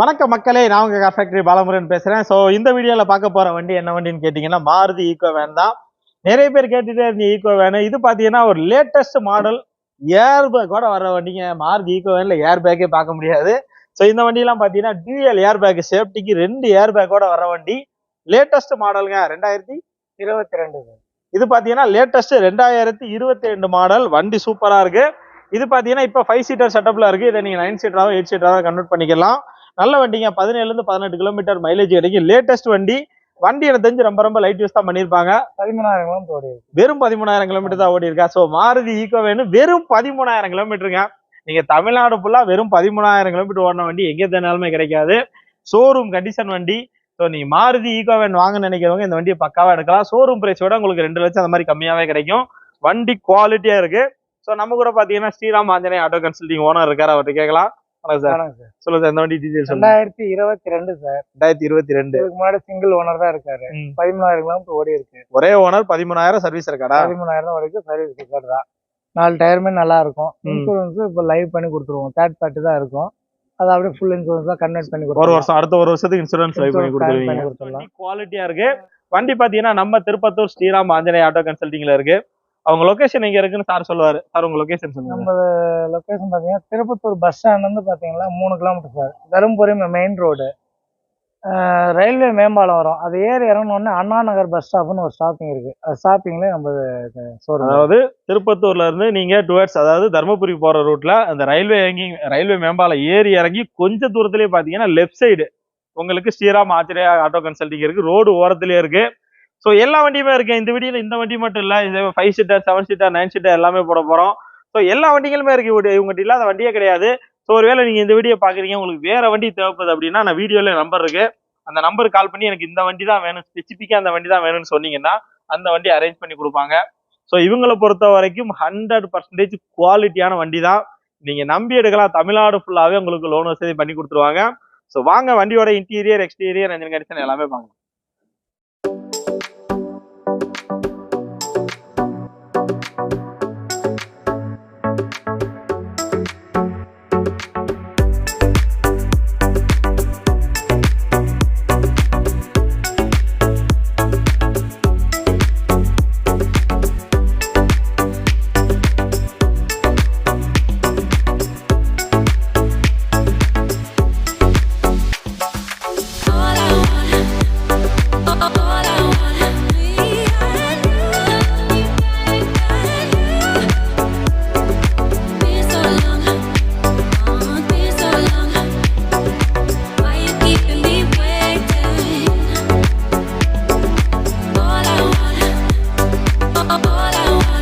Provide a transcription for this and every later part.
வணக்கம் மக்களே நான் உங்கள் கார் ஃபேக்டரி பாலமுருகன் பேசுகிறேன் ஸோ இந்த வீடியோவில் பார்க்க போகிற வண்டி என்ன வண்டின்னு கேட்டிங்கன்னா மாருதி ஈக்கோ வேன் தான். நிறைய பேர் கேட்டுட்டே இருந்தீங்க ஈக்கோ வேனு இது பார்த்தீங்கன்னா ஒரு லேட்டஸ்ட் மாடல் ஏர் பேக்கோட வர வண்டிங்க. மாருதி ஈகோ வேன்ல ஏர் பேக்கே பார்க்க முடியாது. ஸோ இந்த வண்டிலாம் பார்த்தீங்கன்னா டியூஎல் ஏர் பேக் சேஃப்டிக்கு ரெண்டு ஏர் பேக்கோட வர வண்டி. லேட்டஸ்ட் மாடலுங்க ரெண்டாயிரத்தி இருபத்தி ரெண்டு இது பார்த்தீங்கன்னா லேட்டஸ்ட் ரெண்டாயிரத்தி இருபத்தி ரெண்டு மாடல் வண்டி சூப்பரா இருக்கு. இது பார்த்தீங்கன்னா இப்போ ஃபைவ் சீட்டர் செட்டப்பில் இருக்கு. இதை நீங்க நைன் சீட்டராகவும் எயிட் சீட்டராகவும் கன்வெர்ட் பண்ணிக்கலாம். நல்ல வண்டிங்க. பதினேழுல இருந்து பதினெட்டு கிலோமீட்டர் மைலேஜ் கிடைக்கும் லேட்டஸ்ட் வண்டி. வண்டி எனக்கு தெரிஞ்சு ரொம்ப ரொம்ப லைட் யூஸ் தான் பண்ணியிருப்பாங்க. பதிமூணாயிரம் கிலோமீட்டர் ஓடி வெறும் பதிமூணாயிரம் கிலோமீட்டர் தான் ஓடி இருக்கா ஸோ மாருதி ஈகோ வேணும் வெறும் பதிமூணாயிரம் கிலோமீட்டருங்க. நீங்க தமிழ்நாடு ஃபுல்லா வெறும் பதிமூணாயிரம் கிலோமீட்டர் ஓடின வண்டி எங்கே தேனாலுமே கிடைக்காது. ஷோரூம் கண்டிஷன் வண்டி. ஸோ நீங்க மாருதி ஈகோ வேன் வாங்க நினைக்கிறவங்க இந்த வண்டியை பக்காவா எடுக்கலாம். ஷோரூம் பிரைஸோட உங்களுக்கு ரெண்டு லட்சம் அந்த மாதிரி கம்மியாவே கிடைக்கும். வண்டி குவாலிட்டியா இருக்கு. ஸோ நம்ம கூட பாத்தீங்கன்னா Sriram Anjaneya auto consulting owner இருக்காரு. அவர்கிட்ட கேட்கலாம். வணக்கம் சார் சொல்லுங்க சார் இந்த வண்டி டீடைல்ஸ் சொல்லுங்க. ரெண்டாயிரத்தி இருபத்தி ரெண்டு சார் ரெண்டாயிரத்தி இருபத்தி ரெண்டு. இதுக்கு முன்னாடி சிங்கிள் ஓனர் தான் இருக்காரு. பதிமூணாயிரம் கிலோமீட்டர் ஓடி இருக்கு. ஒரே ஓனர் பதிமூணாயிரம் சர்வீஸ் இருக்காடா? பதிமூணாயிரம் வரைக்கும் சர்வீஸ் ரெக்கார்ட் தான். நாலு டயருமே நல்லா இருக்கும். இன்சூரன்ஸ் இப்போ லைவ் பண்ணி கொடுத்துருவோம். தேர்ட் பார்ட்டி தான் இருக்கும். அதை அப்படியே ஃபுல் இன்சூரன்ஸ் தான் கன்வெர்ட் பண்ணி ஒரு கொடுத்துருவோம். வருஷம் அடுத்த ஒரு வருஷத்துக்கு இன்சூரன்ஸ் லைவ் பண்ணி கொடுத்துருவீங்க. குவாலிட்டியா இருக்கு. வண்டி பாத்தீங்கன்னா நம்ம திருப்பத்தூர் ஸ்ரீராம் ஆஞ்சநேய ஆட்டோ கன்சல்டிங்ல இருக்கு. அவங்க லொகேஷன் எங்க இருக்குன்னு சார் சொல்லுவாரு. சார் உங்க லொகேஷன் சொல்லுங்க. நம்ம லொக்கேஷன் பார்த்தீங்கன்னா திருப்பத்தூர் பஸ் ஸ்டாண்ட் வந்து பார்த்தீங்கன்னா மூணு kilometre sir Dharmapuri main road railway மேம்பாலம் வரும். அது ஏறி இறங்கினோடனே அண்ணா நகர் பஸ் ஸ்டாப்னு ஒரு ஸ்டாப்பிங் இருக்கு. அது ஸ்டாப்பிங்லேயே நம்ம ஷோரூம் அதாவது திருப்பத்தூர்ல இருந்து நீங்க டுவர்ட்ஸ் அதாவது தர்மபுரி போற ரூட்ல அந்த ரயில்வே இறங்கி ரயில்வே மேம்பாலம் ஏறி இறங்கி கொஞ்ச தூரத்திலேயே பாத்தீங்கன்னா லெஃப்ட் சைடு உங்களுக்கு ஸ்ரீராம் ஆச்சரிய ஆட்டோ கன்சல்டிங் இருக்கு. ரோடு ஓரத்திலேயே இருக்கு. ஸோ எல்லா வண்டியுமே இருக்கு. இந்த வீடியோல இந்த வண்டி மட்டும் இல்லை. இது five seater seven seater nine seater எல்லாமே போட போகிறோம் ஸோ எல்லா வண்டிகளுமே இருக்கு. இவங்க- இவங்ககிட்ட இல்லாத வண்டியே கிடையாது. ஸோ ஒருவேளை நீங்கள் இந்த வீடியோ பார்க்குறீங்க உங்களுக்கு வேற வண்டி தேவைப்படுது அப்படின்னா நான் வீடியோவில் நம்பர் இருக்கு. அந்த நம்பருக்கு கால் பண்ணி எனக்கு இந்த வண்டி தான் வேணும். ஸ்பெசிஃபிக்காக அந்த வண்டி தான் வேணும்னு சொன்னீங்கன்னா அந்த வண்டி அரேஞ்ச் பண்ணி கொடுப்பாங்க. ஸோ இவங்களை பொறுத்த வரைக்கும் ஹண்ட்ரட் பர்சன்டேஜ் குவாலிட்டியான வண்டி தான். நீங்கள் நம்பி எடுக்கலாம். தமிழ்நாடு ஃபுல்லாவே உங்களுக்கு லோன் வசதி பண்ணி கொடுத்துருவாங்க. ஸோ வாங்க வண்டியோட இன்டீரியர் எக்ஸ்டீரியர் என்ஜின் கண்டிஷன் எல்லாமே வாங்க all I want,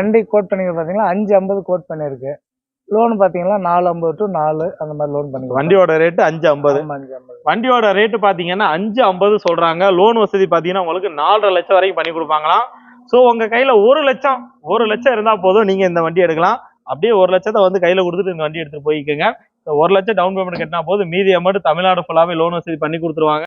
வண்டி கோட் பண்ணிக்க பார்த்தீங்கன்னா அஞ்சு ஐம்பது கோட் பண்ணியிருக்கு லோன் பார்த்தீங்கன்னா நாலு ஐம்பது டு நாலு அந்த மாதிரி லோன் பண்ணி வண்டியோட ரேட்டு அஞ்சு ஐம்பது. அஞ்சு ஐம்பது. வண்டியோட ரேட்டு பாத்தீங்கன்னா அஞ்சு ஐம்பது சொல்றாங்க. லோன் வசதி பாத்தீங்கன்னா உங்களுக்கு நாலரை லட்சம் வரைக்கும் பண்ணி கொடுப்பாங்களாம் ஸோ உங்க கையில ஒரு லட்சம் ஒரு லட்சம் இருந்தா போதும். நீங்க இந்த வண்டி எடுக்கலாம். அப்படியே ஒரு லட்சத்தை வந்து கையில கொடுத்துட்டு இந்த வண்டி எடுத்துட்டு போய்க்கோங்க. ஒரு லட்சம் டவுன் பேமெண்ட் கட்டினா போதும். மீதி அமௌண்ட் தமிழ்நாடு ஃபுல்லாவே லோன் வசதி பண்ணி கொடுத்துருவாங்க.